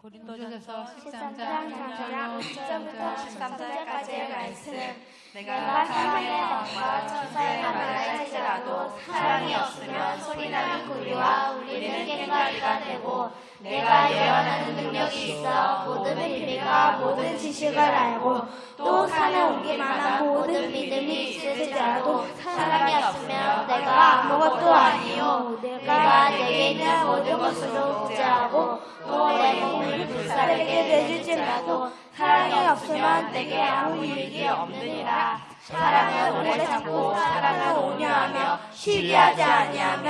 고린도전서 13장 13장 1절로 13절까지의 말씀. 내가 사랑의 마음과 천사의 말을 할지라도 사랑이 없으면 소리나는 구리와 울리는 꽹과리가 되고 내가 예언하는 능력이 있어 모든 비밀과 모든 지식을 알고 또 산에 옮기만한 모든 믿음이 있을지라도 사랑이 없으면 내가 아무것도 아니요. 내가 내게 있는 모든 것으로 부재하고 또 내 몸을 불사르게 내줄지라도 사랑이 없으면 내게 아무 유익이 없느니라. 사랑은 오래 참고 사랑은 온유하며 쉬게 하지 아니하며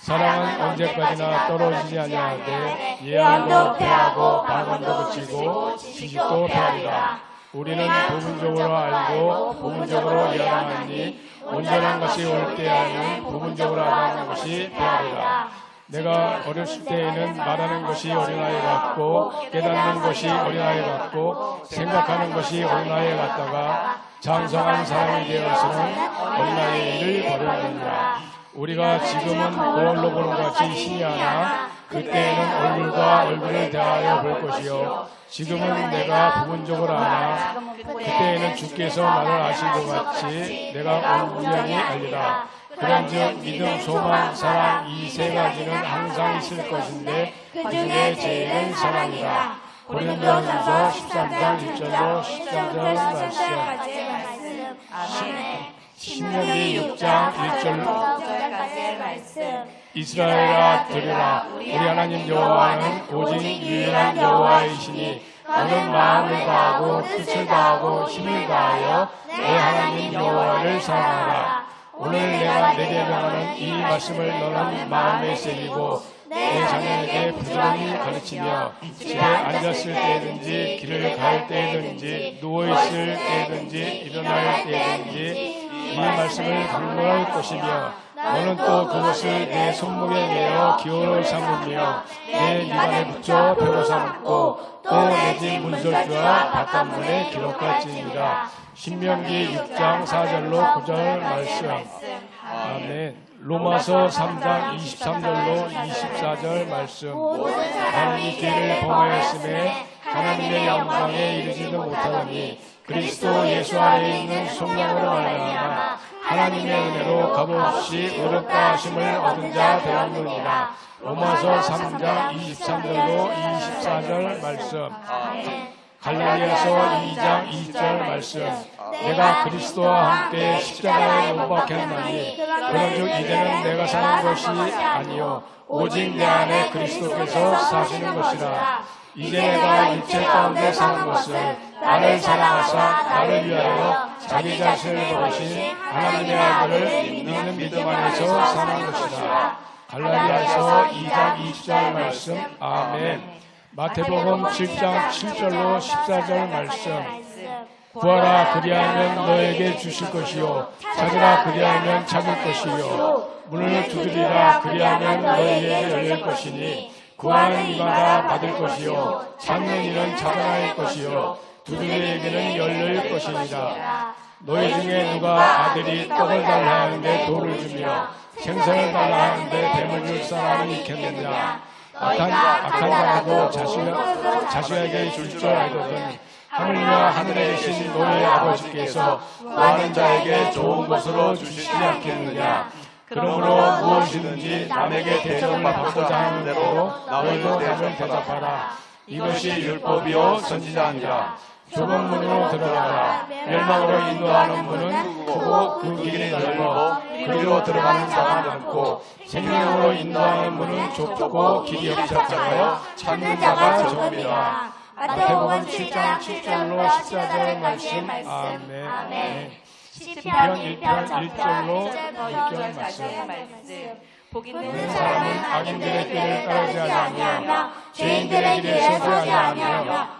사랑은 언제까지나 떨어지지 아니하되 예언도 패하고 방언도 그치고 지식도 패하리라. 우리는 부분적으로 알고 부분적으로 예언하니 온전한 것이 올 때에는 부분적으로 하는 것이 패하리라. 내가 어렸을 때에는 말하는 것이 어린아이 같고 깨닫는 것이 어린아이 같고 생각하는 것이 어린아이 같다가 장성한 사람이 되어서는 어린아이의 일을 버렸느니라. 우리가 지금은 거울로 보는 것 같이 신이 하나 그때에는 얼굴과 얼굴을 대하여 볼 것이요. 지금은 내가 부분적으로 하나 그때에는 주께서 나를 아신 것 같이 내가 온전히 알리라. 그런즉 믿음, 소망, 사랑 이 세 가지는 항상 있을 것인데 그 중에 제일은 사랑이라. 고린도전서 13장 1절로 13절 말씀 신명기 6장 1절로 5절까지의 말씀. 이스라엘아 들으라. 우리 하나님 여호와는 오직 유일한 여호와이시니 너는 마음을 다하고 뜻을 다하고 힘을 다하여 내 하나님 여호와를 사랑하라. 오늘 내가 내게 명하는 이 말씀을 너는 마음에 새기고 내 자녀에게 부지런히 가르치며 집에 앉았을 때든지 길을 갈 때든지 누워있을 때든지 일어날 때든지 이 말씀을 불문할 것이며 너는 또 그것을 내 손목에 내어 기호를 삼으며 내 입안에 붙여 배로 삼고 또 내 집 문설주와 바깥문에 기록할지니라. 신명기 6장 4절로 9절 말씀. 아멘. 로마서 3장 23절로 24절 말씀. 이 길을 범하였음에 하나님의 영광에 이르지도 못하더니 그리스도 예수 안에 있는 성령으로 말미암아 하나님의 은혜로 값없이 어렵다 하심을 얻은 자 되었느니라. 로마서 3장 23절로 24절 말씀 갈라디아서 2장 2절 말씀. 내가 그리스도와 함께 십자가에 못 박혔나니 그런즉 이제는 내가 사는 것이 아니요 오직 내 안에 그리스도께서 사시는 것이라. 이제 내가 육체 가운데 사는 것을 나를 사랑하사 나를 위하여 자기 자신을 버리신 하나님의 아들을 믿는 믿음 안에서 사는 것이라. 갈라디아서 2장 20절 말씀. 아멘 마태복음 7장 7절로 14절 말씀. 구하라 그리하면 너에게 주실 것이요. 찾으라 그리하면 찾을 것이요. 문을 두드리라 그리하면 너에게 열릴 것이니 구하는 이마다 받을 것이요. 찾는 이는 찾아낼 것이요. 두드리에게는 열릴 것이니라. 너희 중에 누가 아들이 떡을 달라 하는데 돌을 주며 생선을 달라 하는데 뱀을 줄 사람이 있겠느냐 자라도 자식, 자식에게 줄 줄 알거든 하늘과 하늘에 계신 너희 아버지께서 구하는 자에게 좋은 것으로 주시지 않겠느냐? 그러므로 무엇이든지 남에게 대접을 받고자 하는 대로 너희도 대면 대답하라. 이것이 율법이요 선지자니라 좁은 문으로 들어가라. 멸망으로 인도하는 문은 크고 그 길이 넓어 그리로 들어가는 자가 넓고 생명으로 인도하는 문은 좁고 길이 협착하여 찾는 자가 적음이라. 마태복음 7장 7절로 14절 말씀. 아멘. 시편 1편 1편 1절로 1절로 6절 6절까지의 말씀. 복는 있는 사람은 악인들의 길을 따르지 아니하며 죄인들의 길에 서지 아니하며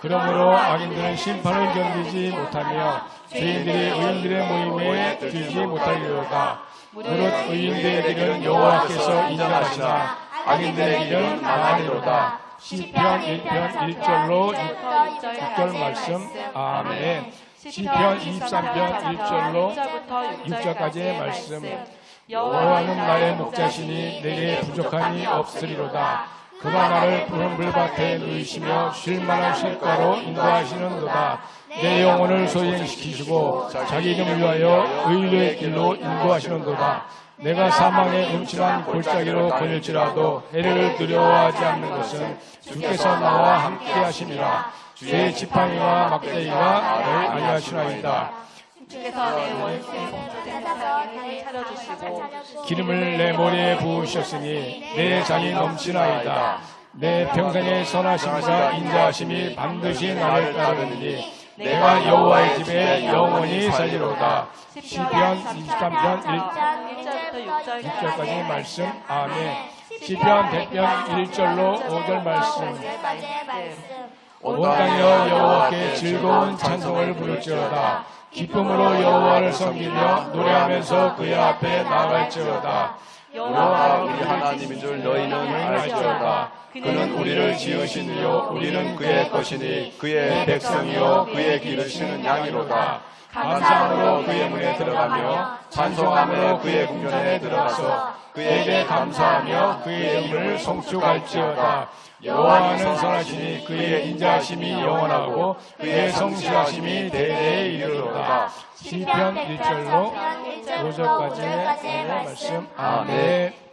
그러므로 악인들은 심판을 견디지 못하며 죄인들이 의인들의 모임에 들지 못하리로다. 무릇 의인들의 길은 여호와께서 인정하시나 악인들의 길은 망하리로다. 시편 1편 1절로 6절 말씀 아멘. 시편 23편 1절로 6절까지의 말씀 여호와는 나의 목자시니 내게 부족함이 없으리로다. 그가 나를 푸른 물밭에 누이시며 쉴만한 쉴가로 인도하시는도다. 내 영혼을 소행시키시고 자기 이름 위하여 의의 길로 인도하시는도다. 내가 사망의 음침한 골짜기로 걸릴지라도 해를 두려워하지 않는 것은 주께서 나와 함께 하심이라. 주의 지팡이와 막대기가 나를 안위하시나이다. 주께서 내 원수의 공주된 사랑을 차려주시고 기름을 내 머리에 부으셨으니 내 잔이 넘치나이다. 내 평생의 선하심과 인자하심이 반드시 나를 따르느니 내가 여호와의 집에 영원히 살리로다. 시편 23편 1절부터 6절까지 말씀 아멘. 시편 100편 1절로 5절 말씀 온 땅이여 여호와께 즐거운 찬송을 부를지어다. 기쁨으로 여호와를 섬기며 노래하면서 그의 앞에 나갈지어다. 여호와가 우리 하나님인 줄 너희는 알지어다. 그는 우리를 지으신 이요 우리는 그의 것이니 그의 백성이요 그의 기르시는 양이로다. 감사함으로 그의 문에 들어가며 찬송함으로 그의 궁전에 들어가서 그에게 감사하며 그의 이름을 송축할지어다. 여호와는 선하시니 그의 인자하심이 영원하고 그의 성실하심이 대대에 이르로다. 시편 1절로 5절까지의 말씀 아멘.